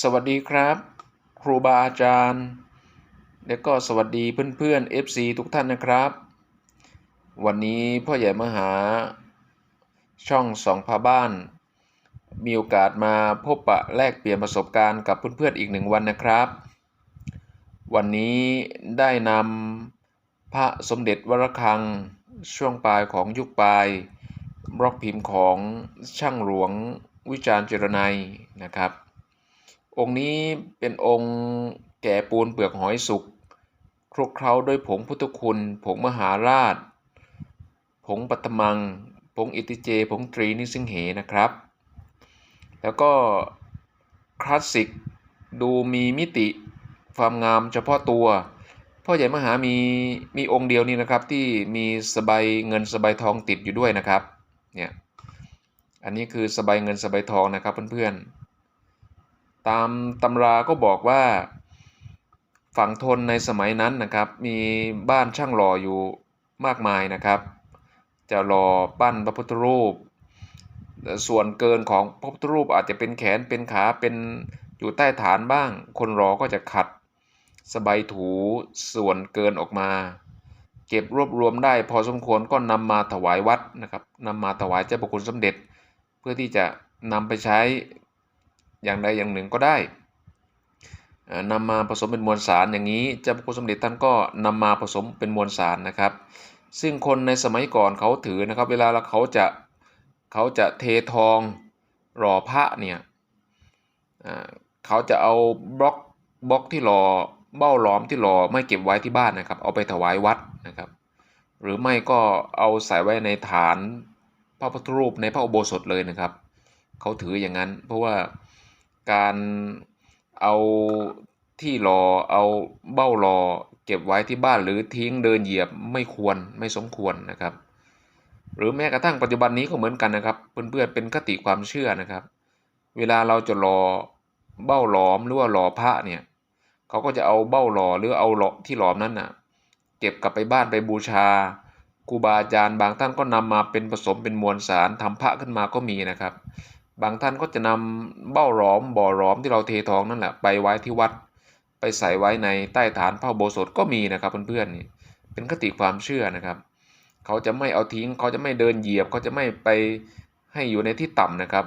สวัสดีครับ ครูบาอาจารย์ และก็สวัสดีเพื่อนๆ FC ทุกท่านนะครับ วันนี้พ่อใหญ่มหาช่องสองพาบ้าน มีโอกาสมาพบปะแลกเปลี่ยนประสบการณ์กับเพื่อนๆอีกหนึ่งวันนะครับ วันนี้ได้นำพระสมเด็จวรคังช่วงปลายของยุคปลายบล็อกพิมพ์ของช่างหลวงวิจารณ์เจรนัยนะครับ องค์นี้เป็นองค์แก่ปูนเปลือกหอยสุกคลุกเคล้าด้วยผงพุทธคุณ ผงมหาราช ผงปัตตมัง ผงอิติเจ ผงตรีนิสิงเหนะครับ แล้วก็คลาสสิกดูมีมิติความงามเฉพาะตัว พ่อใหญ่มหามีมีองค์เดียวนี่นะครับที่มีสบายเงินสบายทองติดอยู่ด้วยนะครับ เนี่ย อันนี้คือสบายเงินสบายทองนะครับเพื่อนๆ ตามตำราก็บอกว่าฝั่งทนในสมัยนั้นนะครับ มีบ้านช่างหล่ออยู่มากมายนะครับ จะหล่อปั้นพระพุทธรูป ส่วนเกินของพระพุทธรูปอาจจะเป็นแขนเป็นขาเป็นอยู่ใต้ฐานบ้าง คนรอก็จะขัดสบายถูส่วนเกินออกมา เก็บรวบรวมได้พอสมควรก็นำมาถวายวัดนะครับนำมาถวายเจ้าพระคุณสมเด็จ เพื่อที่จะนำไปใช้ อย่างใดอย่างหนึ่งก็ได้นำมาผสมเป็นมวลสารอย่างนี้เจ้าพระคุณสมเด็จท่านก็นำมาผสมเป็นมวลสารนะครับ ซึ่งคนในสมัยก่อนเขาถือนะครับ เวลาเขาจะเขาจะเททองหล่อพระเนี่ยเขาจะเอาบล็อกบล็อกที่หล่อเบ้าหลอมที่หล่อไม่เก็บไว้ที่บ้านนะครับ เอาไปถวายวัดนะครับ หรือไม่ก็เอาใส่ไว้ในฐานพระพุทธรูปในพระอุโบสถเลยนะครับ เขาถืออย่างนั้นเพราะว่า การเอาที่รอเอาเบ้ารอเก็บไว้ที่บ้านหรือทิ้งเดินเหยียบไม่ควรไม่สมควรนะครับ หรือแม้กระทั่งปัจจุบันนี้ก็เหมือนกันนะครับเพื่อนๆเป็นคติความเชื่อนะครับ เวลาเราจะรอเบ้าหลอมหรือว่าหล่อพระเนี่ยเขาก็จะเอาเบ้าหล่อหรือเอาหล่อที่หลอมนั้นน่ะเก็บกลับไปบ้านไปบูชาครูบาอาจารย์บางท่านก็นำมาเป็นผสมเป็นมวลสารทำพระขึ้นมาก็มีนะครับ บางท่านก็จะนำเบ้าหลอมบ่อหลอมที่เราเททองนั่นแหละไปไว้ที่วัด ไปใส่ไว้ในใต้ฐานพระโบสถก็มีนะครับเพื่อนๆนี่เป็นคติความเชื่อนะครับ เขาจะไม่เอาทิ้งเขาจะไม่เดินเหยียบเขาจะไม่ไปให้อยู่ในที่ต่ำนะครับ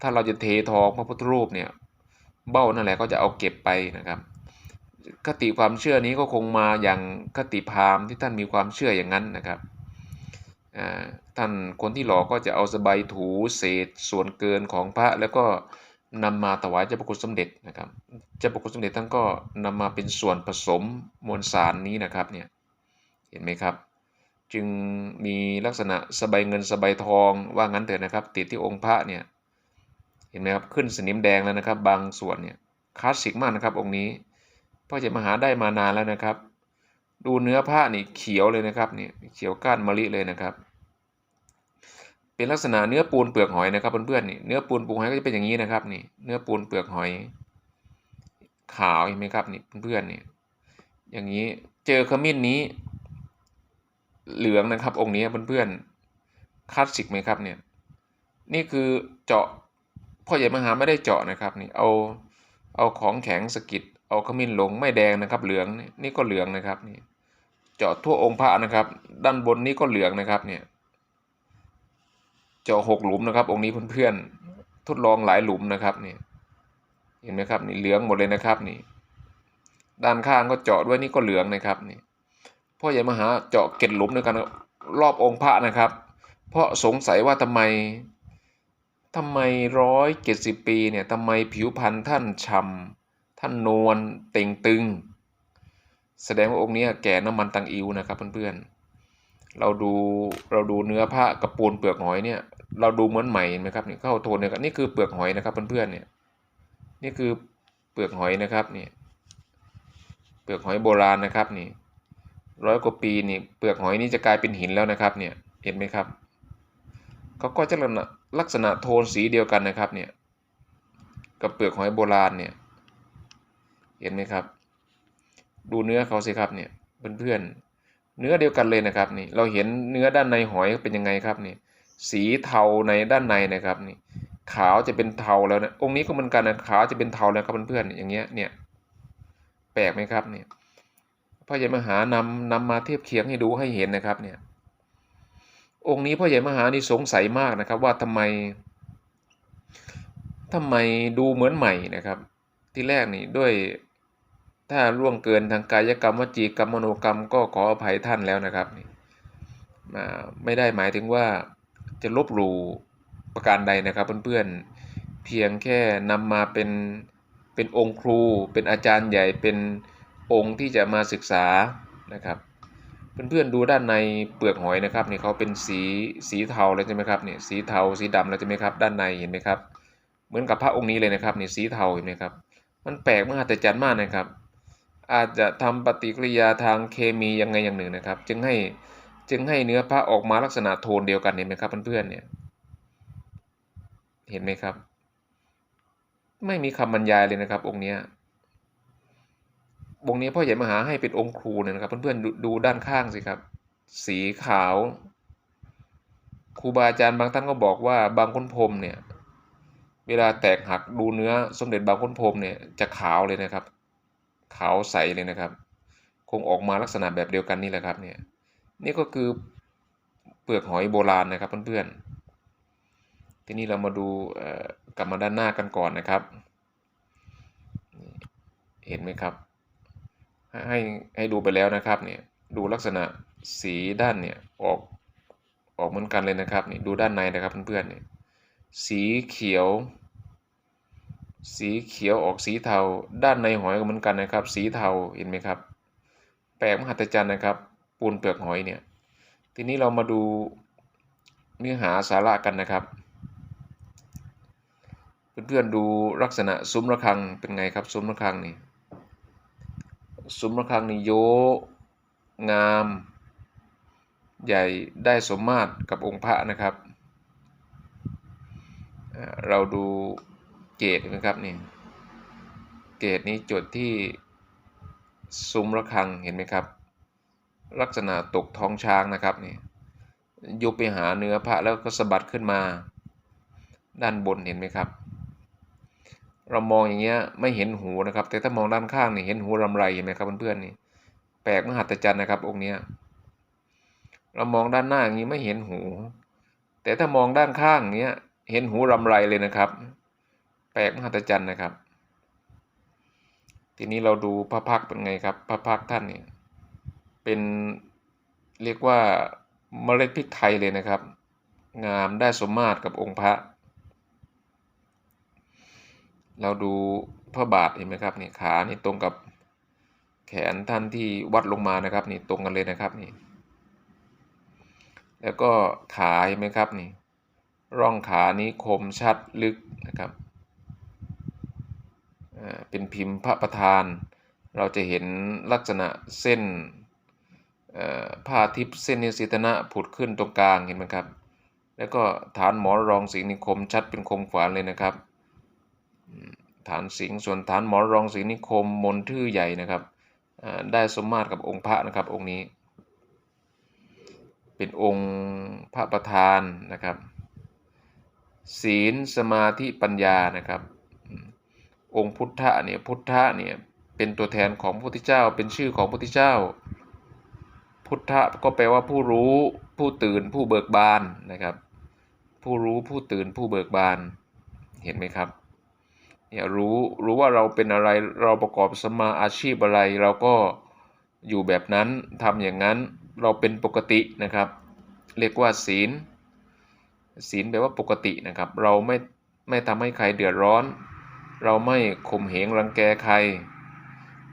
ถ้าเราจะเททองพระพุทธรูปเนี่ยเบ้านั่นแหละเขาจะเอาเก็บไปนะครับ คติความเชื่อนี้ก็คงมาอย่างคติพราหมณ์ที่ท่านมีความเชื่ออย่างนั้นนะครับ ท่านคนที่หล่อก็จะเอาสบายถูเศษส่วนเกินของพระแล้วก็นำมาถวายเจ้าพระคุณสมเด็จนะครับเจ้าพระคุณสมเด็จท่านก็นำมาเป็นส่วนผสมมวลสารนี้นะครับเนี่ยเห็นไหมครับ จึงมีลักษณะสบายเงินสบายทองว่างั้นเถอะนะครับ ติดที่องค์พระเนี่ยเห็นไหมครับขึ้นสนิมแดงแล้วนะครับ บางส่วนเนี่ยคลาสสิกมากนะครับองค์นี้พ่อจะมาหาได้มานานแล้วนะครับ ดูเนื้อผ้านี่เขียวเลยนะครับนี่เขียวก้านมะลิเลยนะครับ เป็นลักษณะเนื้อปูนเปลือกหอยนะครับเพื่อนๆนี่เนื้อปูนปลือกหอยก็จะเป็นอย่างนี้นะครับนี่เนื้อปูนเปลือกหอย ขาวเห็นไหมครับนี่เพื่อนๆนี่อย่างนี้เจอขมิ้นนี้เหลืองนะครับ องค์นี้เพื่อนๆคลาสสิกไหมครับเนี่ยนี่คือเจาะพ่อใหญ่มหาไม่ได้เจาะนะครับนี่เอาเอาของแข็งสกิด เอาขมิ้นลงไม่แดงนะครับ เหลืองนี่ก็เหลืองนะครับนี่เจาะทั่วองค์พระนะครับ ด้านบนนี้ก็เหลืองนะครับเนี่ยเจาะหกหลุมนะครับ องค์นี้เพื่อนๆทดลองหลายหลุมนะครับนี่เห็นไหมครับนี่เหลืองหมดเลยนะครับนี่ ด้านข้างก็เจาะด้วยนี่ก็เหลืองนะครับนี่พ่อใหญ่มหาเจาะเกล็ดหลุมในการรอบองค์พระนะครับ เพราะสงสัยว่าทำไมทำไมร้อยเจ็ดสิบปีเนี่ยทำไมผิวพรรณท่านฉ่ำ ท่านนวลเต่งตึง แสดงว่าองค์นี้แก่น้ำมันตังอิวนะครับเพื่อนๆ เราดูเราดูเนื้อผ้ากระปูนเปลือกหอยเนี่ยเราดูเหมือนใหม่ไหมครับนี่เข้าโทนเนี่ยนี่คือเปลือกหอยนะครับเพื่อนๆเนี่ยนี่คือเปลือกหอยนะครับนี่เปลือกหอยโบราณนะครับนี่ร้อยกว่าปีนี่เปลือกหอยนี้จะกลายเป็นหินแล้วนะครับเนี่ยเห็นไหมครับเขาก็จะลักษณะโทนสีเดียวกันนะครับเนี่ยกับเปลือกหอยโบราณเนี่ย เห็นไหมครับ ดูเนื้อเขาสิครับเนี่ยเพื่อนๆเนื้อเดียวกันเลยนะครับนี่เราเห็นเนื้อด้านในหอยเป็นยังไงครับนี่สีเทาในด้านในนะครับนี่ขาวจะเป็นเทาแล้วนะองค์นี้ก็เหมือนกันนะขาวจะเป็นเทาแล้วครับเพื่อนๆอย่างเงี้ยเนี่ยแปลกไหมครับเนี่ยพ่อใหญ่มหานำนำมาเทียบเคียงให้ดูให้เห็นนะครับเนี่ยองค์นี้พ่อใหญ่มหานี่สงสัยมากนะครับ ว่าทำไมทำไมดูเหมือนใหม่นะครับ ที่แรกนี่ด้วย ถ้าล่วงเกินทางกายกรรมวจีกรรมมโนกรรมก็ขออภัยท่านแล้วนะครับไม่ได้หมายถึงว่าจะลบหลู่ประการใดนะครับเพื่อนๆเพียงแค่นำมาเป็นเป็นองค์ครู เป็นอาจารย์ใหญ่เป็นองค์ที่จะมาศึกษานะครับเพื่อนๆดูด้านในเปลือกหอยนะครับนี่เขาเป็นสีสีเทาแล้วใช่ไหมครับนี่สีเทาสีดำแล้วใช่ไหมครับ ด้านในเห็นไหมครับ เหมือนกับพระองค์นี้เลยนะครับนี่สีเทาเห็นไหมครับ มันแปลกมากแต่จันมากนะครับ อาจจะทำปฏิกิริยาทางเคมียังไงอย่างหนึ่งนะครับ จึงให้จึงให้เนื้อพระออกมาลักษณะโทนเดียวกันเห็นไหมครับเพื่อนๆเนี่ยเห็นไหมครับ ไม่มีคำบรรยายเลยนะครับ องค์นี้องนี้พ่อใหญ่มหาให้เป็นองค์ครูเนี่ยนะครับ เพื่อนๆดดูด้านข้างสิครับ สีขาวครูบาอาจารย์บางท่านก็บอกว่าบางคนพรมเนี่ย เวลาแตกหักดูเนื้อสมเด็จบางคนพรมเนี่ยจะขาวเลยนะครับ ขาวใสเลยนะครับ คงออกมาลักษณะแบบเดียวกันนี่แหละครับเนี่ย นี่ก็คือเปลือกหอยโบราณนะครับเพื่อนๆ ทีนี้เรามาดูกลับมาด้านหน้ากันก่อนนะครับ เห็นไหมครับ ให้ให้ดูไปแล้วนะครับเนี่ย ดูลักษณะสีด้านเนี่ยออกออกเหมือนกันเลยนะครับนี่ดูด้านในนะครับเพื่อนๆเนี่ย สีเขียว สีเขียวออกสีเทา ด้านในหอยก็เหมือนกันนะครับ สีเทาเห็นไหมครับ แปลกมหัศจรรย์นะครับ ปูนเปลือกหอยเนี่ย ทีนี้เรามาดูเนื้อหาสาระกันนะครับ เพื่อนๆดูลักษณะซุ้มระฆังเป็นไงครับ ซุ้มระฆังนี่สุมระฆังนิโยงาม ใหญ่ได้สมมาตรกับองค์พระนะครับ เราดู เกตนะครับนี่เกตนี้จุดที่ซุ้มระฆังเห็นไหมครับ ลักษณะตกท้องช้างนะครับนี่ยุบไปหาเนื้อพระแล้วก็สะบัดขึ้นมา ด้านบนเห็นไหมครับ เรามองอย่างเงี้ยไม่เห็นหูนะครับ แต่ถ้ามองด้านข้างนี่เห็นหูรำไรเห็นไหมครับเพื่อนๆนี่แปลกมหัศจรรย์นะครับองค์เนี้ยเรามองด้านหน้าอย่างนี้ไม่เห็นหู แต่ถ้ามองด้านข้างเนี้ยเห็นหูรำไรเลยนะครับ ลกมหัศจรรย์นะครับ ทีนี้เราดูพระพักเป็นไงครับ พระพักท่านเนี่ยเป็นเรียกว่าเมล็ดพริกไทยเลยนะครับ งามได้สมมาตรกับองค์พระ เราดูพระบาทเห็นไหมครับนี่ขานี่ตรงกับแขนท่านที่วัดลงมานะครับนี่ตรงกันเลยนะครับนี่แล้วก็ขาเห็นไหมครับนี่ ร่องขานี้คมชัดลึกนะครับ เป็นพิมพ์พระประธาน เราจะเห็นลักษณะเส้นผ้าทิพย์เส้นนิสิตนะผุดขึ้นตรงกลางเห็นไหมครับ แล้วก็ฐานหมอรองสีนิคมชัดเป็นคมขวานเลยนะครับ ฐานสิงส่วนฐานหมอรองศรีนิคมมนทื่อใหญ่นะครับ ได้สมมาตรกับองค์พระนะครับองค์นี้ เป็นองค์พระประธานนะครับ ศีลสมาธิปัญญานะครับ องค์พุทธะเนี่ยพุทธะเนี่ยเป็นตัวแทนของพระพุทธเจ้า เป็นชื่อของพระพุทธเจ้า พุทธะก็แปลว่าผู้รู้ผู้ตื่นผู้เบิกบานนะครับ ผู้รู้ผู้ตื่นผู้เบิกบานเห็นไหมครับเนี่ยรู้รู้ว่าเราเป็นอะไรเราประกอบสมาอาชีพอะไร เราก็อยู่แบบนั้นทำอย่างนั้นเราเป็นปกตินะครับ เรียกว่าศีล ศีลแปลว่าปกตินะครับ เราไม่ไม่ทำให้ใครเดือดร้อน เราไม่ข่มเหงรังแกใคร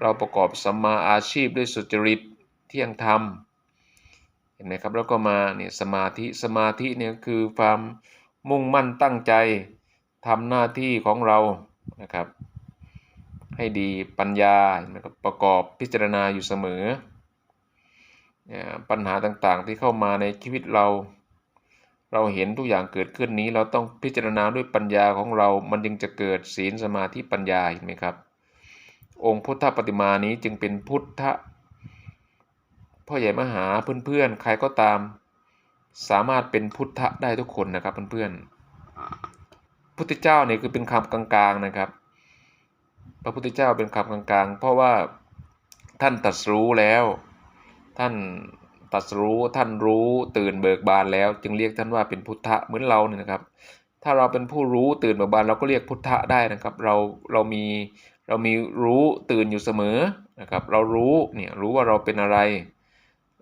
เราประกอบสมาอาชีพด้วยสุจริตเที่ยงธรรมเห็นไหมครับแล้วก็มาเนี่ยสมาธิสมาธิเนี่ยคือความมุ่งมั่นตั้งใจทำหน้าที่ของเรานะครับ ให้ดีปัญญานะครับประกอบพิจารณาอยู่เสมอปัญหาต่างๆที่เข้ามาในชีวิตเรา เราเห็นทุกอย่างเกิดขึ้นนี้ เราต้องพิจารณาด้วยปัญญาของเรา มันจึงจะเกิดศีลสมาธิปัญญาเห็นไหมครับ องค์พุทธปฏิมานี้จึงเป็นพุทธพ่อใหญ่มหาเพื่อนๆ ใครก็ตาม สามารถเป็นพุทธะได้ทุกคนนะครับเพื่อนๆพุทธเจ้าเนี่ยคือเป็นคำกลางๆนะครับ พระพุทธเจ้าเป็นคำกลางๆ เพราะว่าท่านตรัสรู้แล้ว ท่าน ตัสรู้ท่านรู้ตื่นเบิกบานแล้ว จึงเรียกท่านว่าเป็นพุทธะเหมือนเราเนี่ยนะครับ ถ้าเราเป็นผู้รู้ตื่นเบิกบานเราก็เรียกพุทธะได้นะครับ เราเรามีเรามีรู้ตื่นอยู่เสมอนะครับ เรารู้เนี่ยรู้ว่าเราเป็นอะไร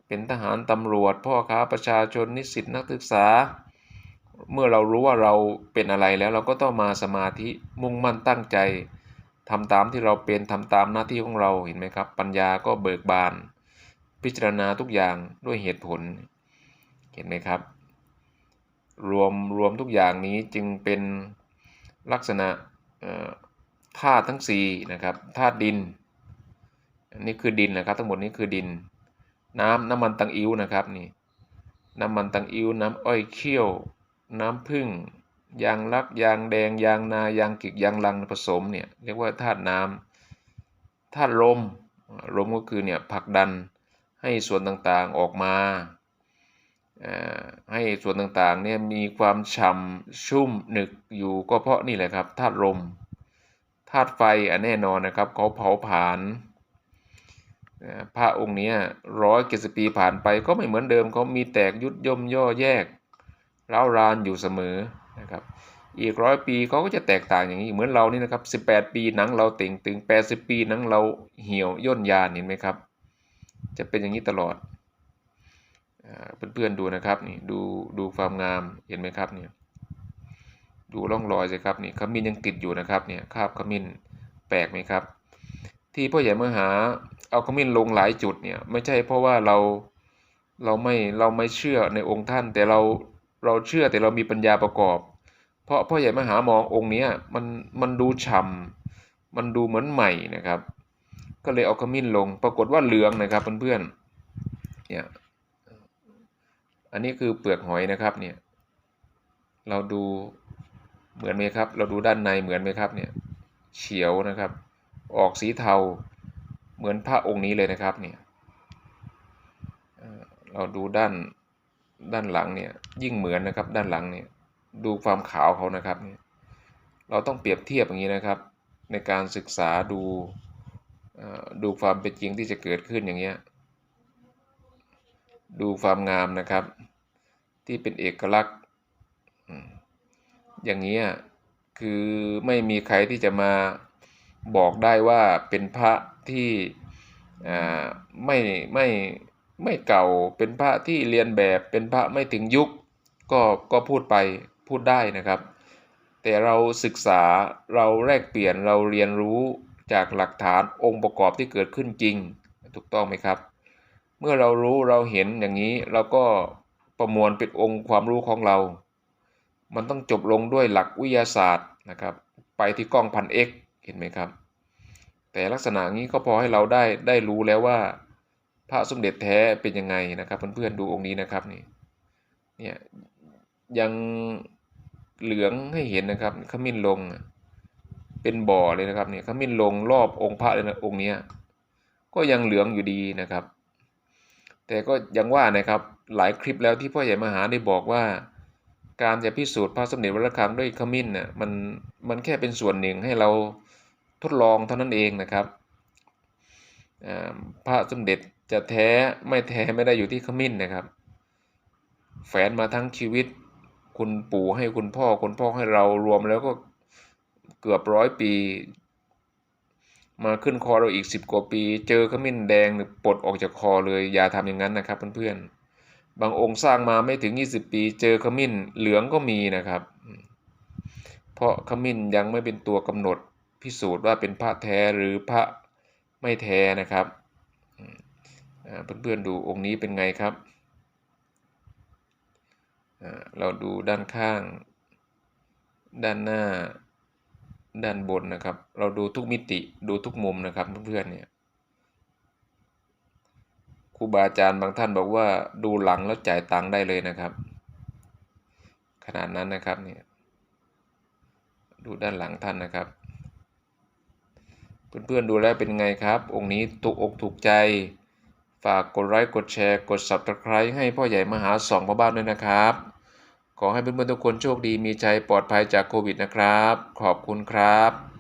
เป็นทหารตำรวจพ่อค้าประชาชนนิสิตนักศึกษา เมื่อเรารู้ว่าเราเป็นอะไรแล้วเราก็ต้องมาสมาธิมุ่งมั่นตั้งใจทำตามที่เราเป็นทำตามหน้าที่ของเราเห็นไหมครับ ปัญญาก็เบิกบาน พิจารณาทุกอย่างด้วยเหตุผล เห็นไหมครับ รวมรวมทุกอย่างนี้จึงเป็นลักษณะธาตุทั้ง4นะครับธาตุดินอันนี้คือดินนะครับ ทั้งหมดนี้คือดิน น้ำน้ำมันตังอิ้วนะครับนี่น้ำมันตังอิ้วน้ำอ้อยเคี่ยว น้ำผึ้งยางลักยางแดงยางนายางกิกยางลังผสมเนี่ยเรียกว่าธาตุน้ำธาตุลมลมก็คือเนี่ยผลักดัน ให้ส่วนต่างๆออกมา ให้ส่วนต่างๆเนี่ยมีความฉ่ำชุ่มหนึกอยู่ก็เพราะนี่แหละครับธาตุลมธาตุไฟอันแน่นอนนะครับเขาเผาผลาญพระองค์นี้ร้อยเจ็ดสิบปีผ่านไปก็ไม่เหมือนเดิมเขามีแตกยุดย่อมย่อแยกร้าวรานอยู่เสมอนะครับอีกร้อยปีเขาก็จะแตกต่างอย่างนี้เหมือนเรานี่นะครับสิบแปดปีหนังเราเต่งตึงแปดสิบปีหนังเราเหี่ยวย่นยานเห็นไหมครับ จะเป็นอย่างนี้ตลอดเพื่อนๆดูนะครับนี่ดูดูความงามเห็นไหมครับเนี่ยดูร่องรอยสิครับนี่ขมิ้นยังติดอยู่นะครับเนี่ยคาบขมิ้นแปลกไหมครับ ที่พ่อใหญ่มหาเอาขมิ้นลงหลายจุดเนี่ยไม่ใช่เพราะว่าเราเราไม่เราไม่เชื่อในองค์ท่าน แต่เราเราเชื่อแต่เรามีปัญญาประกอบ เพราะพ่อใหญ่มหามององค์นี้มันมันดูฉ่ำมันดูเหมือนใหม่นะครับ ก็เลยเอาขมิ้นลง ปรากฏว่าเหลืองนะครับเพื่อนๆเนี่ยอันนี้คือเปลือกหอยนะครับเนี่ยเราดูเหมือนไหมครับ เราดูด้านในเหมือนไหมครับเนี่ยเฉียวนะครับ ออกสีเทาเหมือนพระองค์นี้เลยนะครับเนี่ยเราดูด้านด้านหลังเนี่ยยิ่งเหมือนนะครับด้านหลังเนี่ยดูความขาวเขานะครับเนี่ยเราต้องเปรียบเทียบอย่างนี้นะครับ ในการศึกษาดู ดูความเป็นจริงที่จะเกิดขึ้นอย่างเงี้ย ดูความงามนะครับ ที่เป็นเอกลักษณ์ อย่างนี้คือไม่มีใครที่จะมาบอกได้ว่าเป็นพระที่ไม่ไม่ไม่เก่าเป็นพระที่เรียนแบบเป็นพระไม่ถึงยุคก็ก็พูดไปพูดได้นะครับ แต่เราศึกษาเราแลกเปลี่ยนเราเรียนรู้ จากหลักฐานองค์ประกอบที่เกิดขึ้นจริง ถูกต้องไหมครับ เมื่อเรารู้เราเห็นอย่างนี้เราก็ประมวลเป็นองค์ความรู้ของเรา มันต้องจบลงด้วยหลักวิทยาศาสตร์นะครับ ไปที่กล้องพันเอ็กเห็นไหมครับ แต่ลักษณะนี้ก็พอให้เราได้ได้รู้แล้วว่า พระสมเด็จแท้เป็นยังไงนะครับเพื่อนๆดูองค์นี้นะครับนี่เนี่ยยังเหลืองให้เห็นนะครับขมิ้นลง เป็นบ่อเลยนะครับเนี่ยขมิ้นลงรอบองค์พระเลยนะองค์นี้ก็ยังเหลืองอยู่ดีนะครับ แต่ก็ยังว่านะครับหลายคลิปแล้วที่พ่อใหญ่มหาได้บอกว่า การจะพิสูจน์พระสมเด็จวัดระฆังด้วยขมิ้นน่ะมันมันแค่เป็นส่วนหนึ่งให้เราทดลองเท่านั้นเองนะครับพระสมเด็จจะแท้ไม่แท้ไม่ได้อยู่ที่ขมิ้นนะครับ แฝนมาทั้งชีวิต คุณปู่ให้คุณพ่อคุณพ่อให้เรารวมแล้วก็ เกือบร้อยปี มาขึ้นคอเราอีกสิบกว่าปี เจอขมิ้นแดงปลดออกจากคอเลยอย่าทำอย่างนั้นนะครับเพื่อนๆบางองค์สร้างมาไม่ถึง 20 ปี เจอขมิ้นเหลืองก็มีนะครับ เพราะขมิ้นยังไม่เป็นตัวกำหนดพิสูจน์ว่าเป็นพระแท้หรือพระไม่แท้นะครับเพื่อนๆดูองค์นี้เป็นไงครับเราดูด้านข้าง ด้านหน้า ด้านบนนะครับ เราดูทุกมิติดูทุกมุมนะครับเพื่อนๆเนี่ยครูบาอาจารย์บางท่านบอกว่าดูหลังแล้วจ่ายตังค์ได้เลยนะครับ ขนาดนั้นนะครับเนี่ยดูด้านหลังท่านนะครับ เพื่อนๆดูแล้วเป็นไงครับ องค์นี้ถูกอกถูกใจ ฝากกดไลค์กดแชร์ กด Subscribe ให้พ่อใหญ่มหาสองพ่อบ้านด้วยนะครับ ขอให้เพื่อนๆทุกคนโชคดีมีชัยปลอดภัยจากโควิดนะครับ ขอบคุณครับ